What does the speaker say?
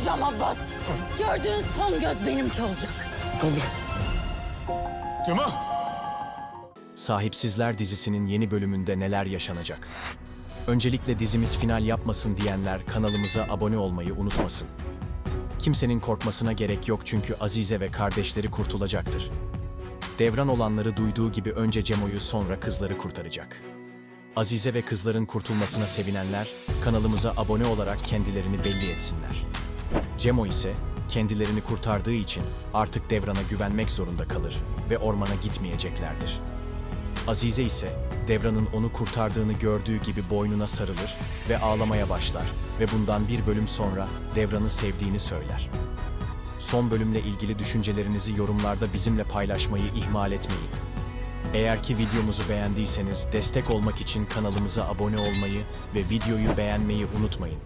doğacağım Abbas. Gördüğün son göz benimki olacak. Kızım. Cemal. Sahipsizler dizisinin yeni bölümünde neler yaşanacak? Öncelikle dizimiz final yapmasın diyenler kanalımıza abone olmayı unutmasın. Kimsenin korkmasına gerek yok çünkü Azize ve kardeşleri kurtulacaktır. Devran olanları duyduğu gibi önce Cemo'yu sonra kızları kurtaracak. Azize ve kızların kurtulmasına sevinenler kanalımıza abone olarak kendilerini belli etsinler. Cemo ise kendilerini kurtardığı için artık Devran'a güvenmek zorunda kalır ve ormana gitmeyeceklerdir. Azize ise Devran'ın onu kurtardığını gördüğü gibi boynuna sarılır ve ağlamaya başlar ve bundan bir bölüm sonra Devran'ı sevdiğini söyler. Son bölümle ilgili düşüncelerinizi yorumlarda bizimle paylaşmayı ihmal etmeyin. Eğer ki videomuzu beğendiyseniz destek olmak için kanalımıza abone olmayı ve videoyu beğenmeyi unutmayın.